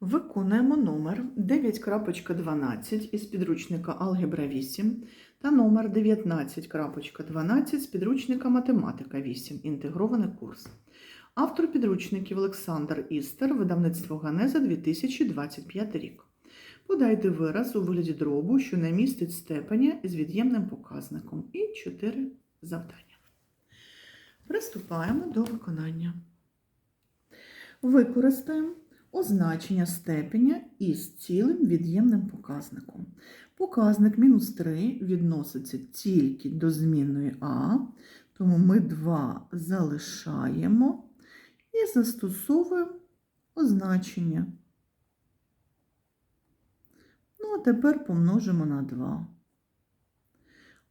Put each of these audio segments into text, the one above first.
Виконуємо номер 9.12 із підручника Алгебра 8 та номер 19.12 з підручника Математика 8. Інтегрований курс. Автор підручників Олександр Істер, видавництво Ганеза 2025 рік. Подайте вираз у вигляді дробу, що не містить степеня з від'ємним показником. І 4 завдання. Приступаємо до виконання. Використаємо означення степеня із цілим від'ємним показником. Показник мінус 3 відноситься тільки до змінної А, тому ми 2 залишаємо і застосовуємо означення. Ну, а тепер помножимо на 2.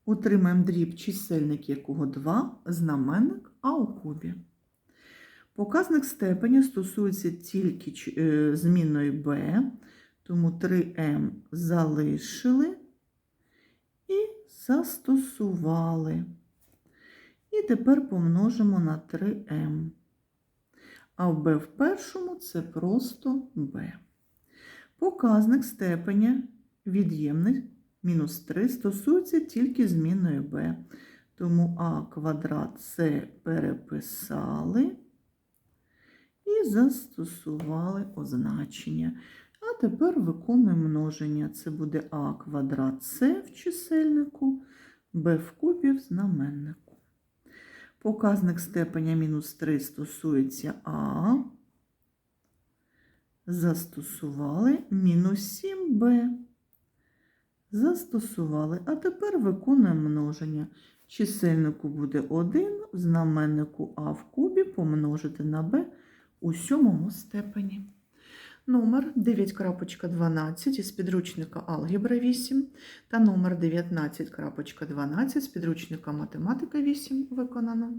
Отримаємо дріб чисельник якого 2, знаменник А у кубі. Показник степеня стосується тільки е, змінної b, тому 3m залишили і застосували. І тепер помножимо на 3m. А в b в першому це просто b. Показник степеня від'ємний мінус 3 стосується тільки змінної b. Тому а квадрат це переписали і застосували означення. А тепер виконуємо множення. Це буде а квадрат С в чисельнику, Б в кубі в знаменнику. Показник степеня мінус 3 стосується А. Застосували мінус 7Б. Застосували. А тепер виконуємо множення. Чисельнику буде 1, в знаменнику А в кубі помножити на Б у сьомому степені. Номер 9.12 із підручника Алгебра 8 та номер 19.12 з підручника Математика 8 виконано.